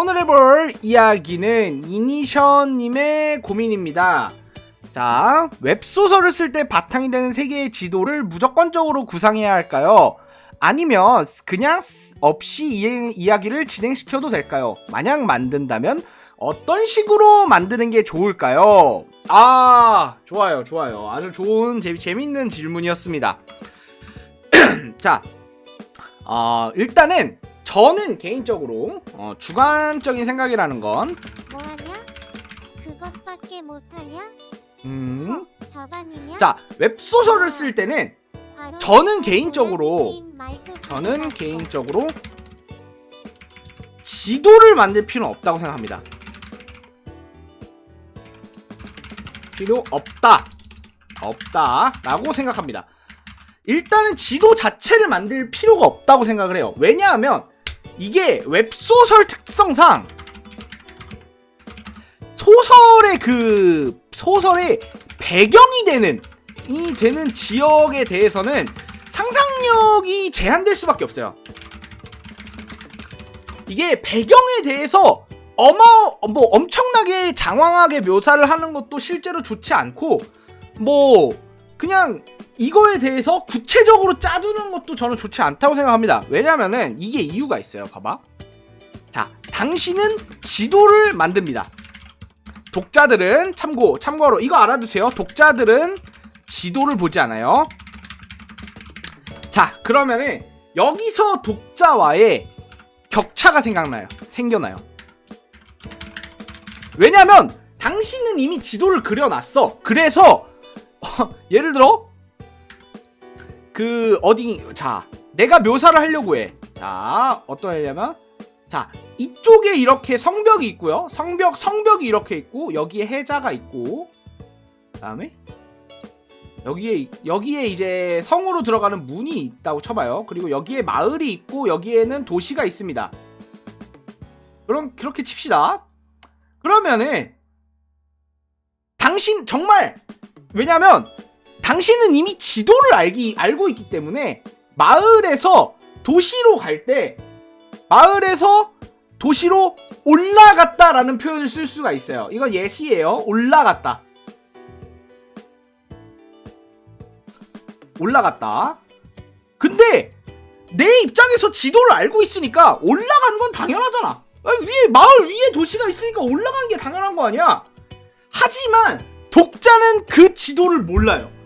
오늘 해볼 이야기는 이니션님의 고민입니다. 자, 웹소설을 쓸 때 바탕이 되는 세계의 지도를 무조건적으로 구상해야 할까요? 아니면 그냥 없이 이, 이야기를 진행시켜도 될까요? 만약 만든다면 어떤 식으로 만드는 게 좋을까요? 아, 좋아요, 좋아요. 아주 좋은, 재, 재밌는 질문이었습니다. 자, 어, 일단은 저는 개인적으로 어, 주관적인 생각이라는 건 뭐하냐? 그것밖에 못하냐? 음, 헉, 저반이냐? 자 웹소설을 쓸 때는 과로 저는 그 개인적으로- 저는 같고. 개인적으로 지도를 만들 필요는 없다고 생각합니다. 필요 없다. 없다 라고 생각합니다. 일단은 지도 자체를 만들 필요가 없다고 생각을 해요. 왜냐하면 이게 웹소설 특성상 소설의 그 소설의 배경이 되는 이 되는 지역에 대해서는 상상력이 제한될 수밖에 없어요. 이게 배경에 대해서 어마 뭐 엄청나게 장황하게 묘사를 하는 것도 실제로 좋지 않고 뭐 그냥 이거에 대해서 구체적으로 짜두는 것도 저는 좋지 않다고 생각합니다. 왜냐면은 이게 이유가 있어요. 봐봐. 자, 당신은 지도를 만듭니다. 독자들은 참고 참고로 이거 알아두세요. 독자들은 지도를 보지 않아요. 자, 그러면은 여기서 독자와의 격차가 생각나요. 생겨나요. 왜냐면 당신은 이미 지도를 그려놨어. 그래서 어, 예를 들어 그 어디 자 내가 묘사를 하려고 해. 자 어떤 애냐면 자 이쪽에 이렇게 성벽이 있고요. 성벽 성벽이 이렇게 있고 여기에 해자가 있고 그다음에 여기에 여기에 이제 성으로 들어가는 문이 있다고 쳐봐요. 그리고 여기에 마을이 있고 여기에는 도시가 있습니다. 그럼 그렇게 칩시다. 그러면은 당신 정말 왜냐면 당신은 이미 지도를 알기 알고 있기 때문에 마을에서 도시로 갈 때 마을에서 도시로 올라갔다라는 표현을 쓸 수가 있어요. 이건 예시예요. 올라갔다. 올라갔다. 근데 내 입장에서 지도를 알고 있으니까 올라간 건 당연하잖아. 아니, 위에 마을 위에 도시가 있으니까 올라가는 게 당연한 거 아니야. 하지만 독자는 그 지도를 몰라요.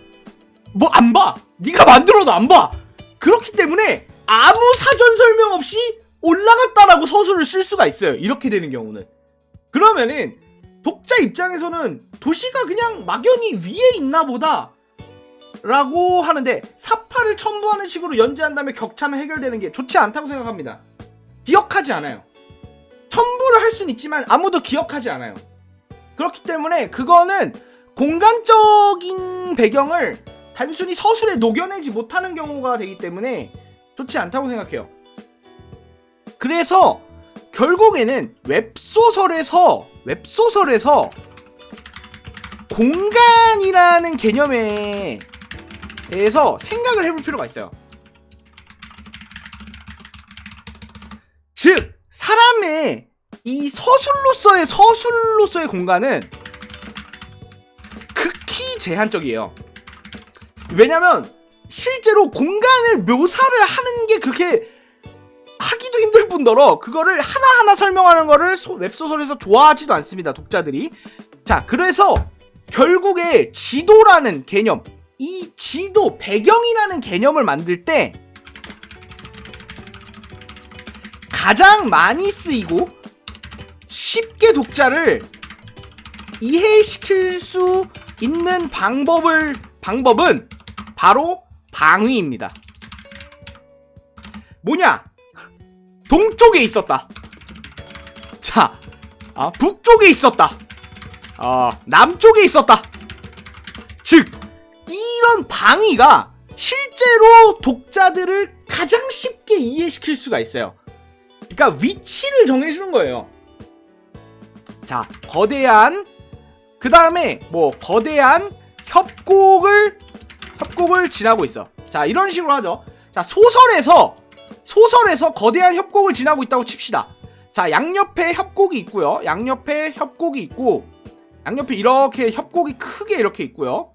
뭐 안 봐. 네가 만들어도 안 봐. 그렇기 때문에 아무 사전 설명 없이 올라갔다라고 서술을 쓸 수가 있어요. 이렇게 되는 경우는. 그러면은 독자 입장에서는 도시가 그냥 막연히 위에 있나 보다. 라고 하는데 사파를 첨부하는 식으로 연재한 다음에 격차는 해결되는 게 좋지 않다고 생각합니다. 기억하지 않아요. 첨부를 할 수는 있지만 아무도 기억하지 않아요. 그렇기 때문에 그거는 공간적인 배경을 단순히 서술에 녹여내지 못하는 경우가 되기 때문에 좋지 않다고 생각해요. 그래서 결국에는 웹소설에서 웹소설에서 공간이라는 개념에 대해서 생각을 해볼 필요가 있어요. 즉 사람의 이 서술로서의 서술로서의 공간은 극히 제한적이에요. 왜냐면 실제로 공간을 묘사를 하는 게 그렇게 하기도 힘들 뿐더러 그거를 하나하나 설명하는 거를 소- 웹소설에서 좋아하지도 않습니다. 독자들이. 자, 그래서 결국에 지도라는 개념, 이 지도, 배경이라는 개념을 만들 때 가장 많이 쓰이고 쉽게 독자를 이해시킬 수 있는 방법을 방법은 바로 방위입니다. 뭐냐? 동쪽에 있었다. 자, 아, 북쪽에 있었다. 어, 남쪽에 있었다. 즉, 이런 방위가 실제로 독자들을 가장 쉽게 이해시킬 수가 있어요. 그러니까 위치를 정해주는 거예요. 자, 거대한 그 다음에 뭐 거대한 협곡을 협곡을 지나고 있어. 자, 이런 식으로 하죠. 자, 소설에서 소설에서 거대한 협곡을 지나고 있다고 칩시다. 자, 양옆에 협곡이 있고요. 양옆에 협곡이 있고 양옆에 이렇게 협곡이 크게 이렇게 있고요.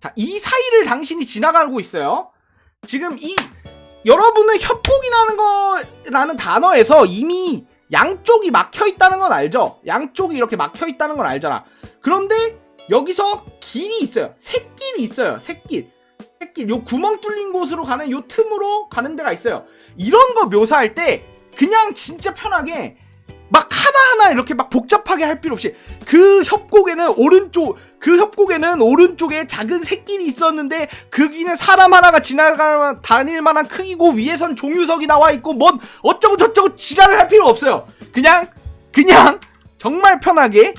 자, 이 사이를 당신이 지나가고 있어요. 지금 이 여러분은 협곡이라는 거라는 단어에서 이미 양쪽이 막혀 있다는 건 알죠? 양쪽이 이렇게 막혀 있다는 건 알잖아. 그런데 여기서 길이 있어요. 새길이 있어요. 새길. 새길. 요 구멍 뚫린 곳으로 가는 요 틈으로 가는 데가 있어요. 이런 거 묘사할 때 그냥 진짜 편하게 막 하나하나 이렇게 막 복잡하게 할 필요 없이 그 협곡에는 오른쪽 그 협곡에는 오른쪽에 작은 새길이 있었는데 그 길에 사람 하나가 지나가 다닐 만한 크기고 위에선 종유석이 나와 있고 뭔 어쩌고 저쩌고 지랄을 할 필요 없어요. 그냥 그냥 정말 편하게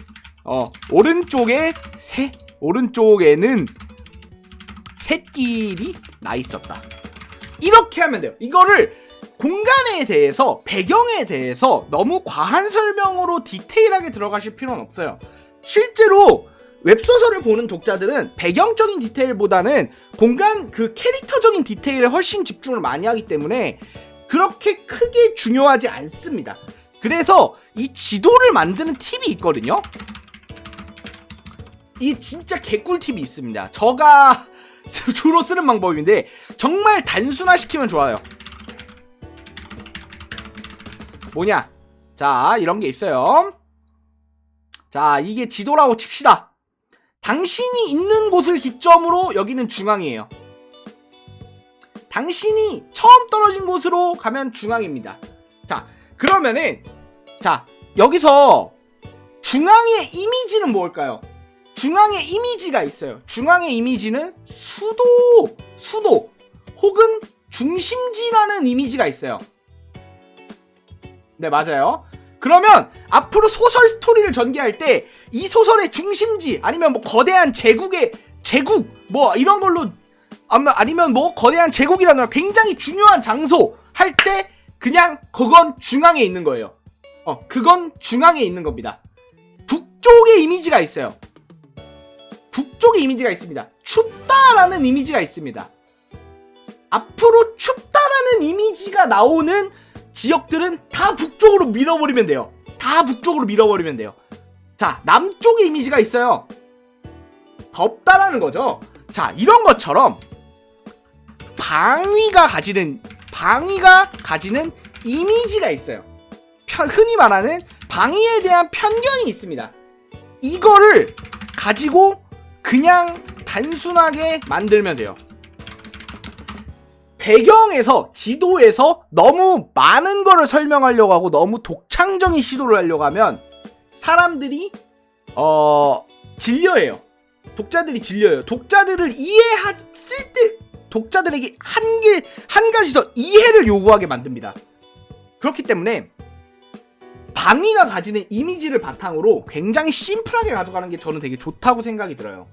어 오른쪽에 새 오른쪽에는 새길이 나 있었다. 이렇게 하면 돼요. 이거를 공간에 대해서 배경에 대해서 너무 과한 설명으로 디테일하게 들어가실 필요는 없어요. 실제로 웹소설을 보는 독자들은 배경적인 디테일보다는 공간 그 캐릭터적인 디테일에 훨씬 집중을 많이 하기 때문에 그렇게 크게 중요하지 않습니다. 그래서 이 지도를 만드는 팁이 있거든요. 이 진짜 개꿀 팁이 있습니다. 저가 주로 쓰는 방법인데 정말 단순화시키면 좋아요. 뭐냐? 자, 이런 게 있어요. 자, 이게 지도라고 칩시다. 당신이 있는 곳을 기점으로 여기는 중앙이에요. 당신이 처음 떨어진 곳으로 가면 중앙입니다. 자, 그러면은, 자, 여기서 중앙의 이미지는 뭘까요? 중앙의 이미지가 있어요. 중앙의 이미지는 수도, 수도, 혹은 중심지라는 이미지가 있어요. 네, 맞아요. 그러면 앞으로 소설 스토리를 전개할 때 이 소설의 중심지 아니면 뭐 거대한 제국의 제국 뭐 이런 걸로 아니면 뭐 거대한 제국이라는 굉장히 중요한 장소 할 때 그냥 그건 중앙에 있는 거예요. 어, 그건 중앙에 있는 겁니다. 북쪽의 이미지가 있어요. 북쪽의 이미지가 있습니다. 춥다라는 이미지가 있습니다. 앞으로 춥다라는 이미지가 나오는 지역들은 다 북쪽으로 밀어버리면 돼요. 다 북쪽으로 밀어버리면 돼요. 자, 남쪽의 이미지가 있어요. 덥다라는 거죠. 자, 이런 것처럼 방위가 가지는 방위가 가지는 이미지가 있어요. 편- 흔히 말하는 방위에 대한 편견이 있습니다. 이거를 가지고 그냥 단순하게 만들면 돼요. 배경에서 지도에서 너무 많은 거를 설명하려고 하고 너무 독창적인 시도를 하려고 하면 사람들이 어 질려해요. 독자들이 질려요. 독자들을 이해했을 때 독자들에게 한 개 한 가지 더 이해를 요구하게 만듭니다. 그렇기 때문에 방위가 가지는 이미지를 바탕으로 굉장히 심플하게 가져가는 게 저는 되게 좋다고 생각이 들어요.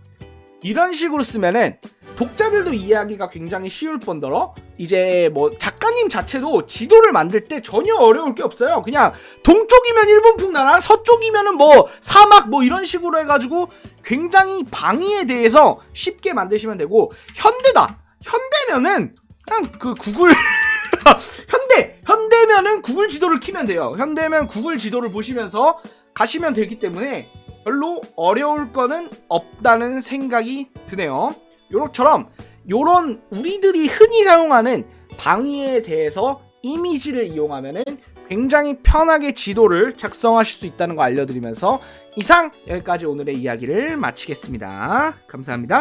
이런 식으로 쓰면은 독자들도 이해하기가 굉장히 쉬울 뿐더러 이제 뭐 작가님 자체도 지도를 만들 때 전혀 어려울 게 없어요. 그냥 동쪽이면 일본 풍 나라, 서쪽이면은 뭐 사막 뭐 이런 식으로 해가지고 굉장히 방위에 대해서 쉽게 만드시면 되고 현대다. 현대면은 그냥 그 구글 현대 현대면은 구글 지도를 키면 돼요. 현대면 구글 지도를 보시면서 가시면 되기 때문에 별로 어려울 거는 없다는 생각이 드네요. 요렇처럼 요런 우리들이 흔히 사용하는 방위에 대해서 이미지를 이용하면은 굉장히 편하게 지도를 작성하실 수 있다는 거 알려드리면서 이상 여기까지 오늘의 이야기를 마치겠습니다. 감사합니다.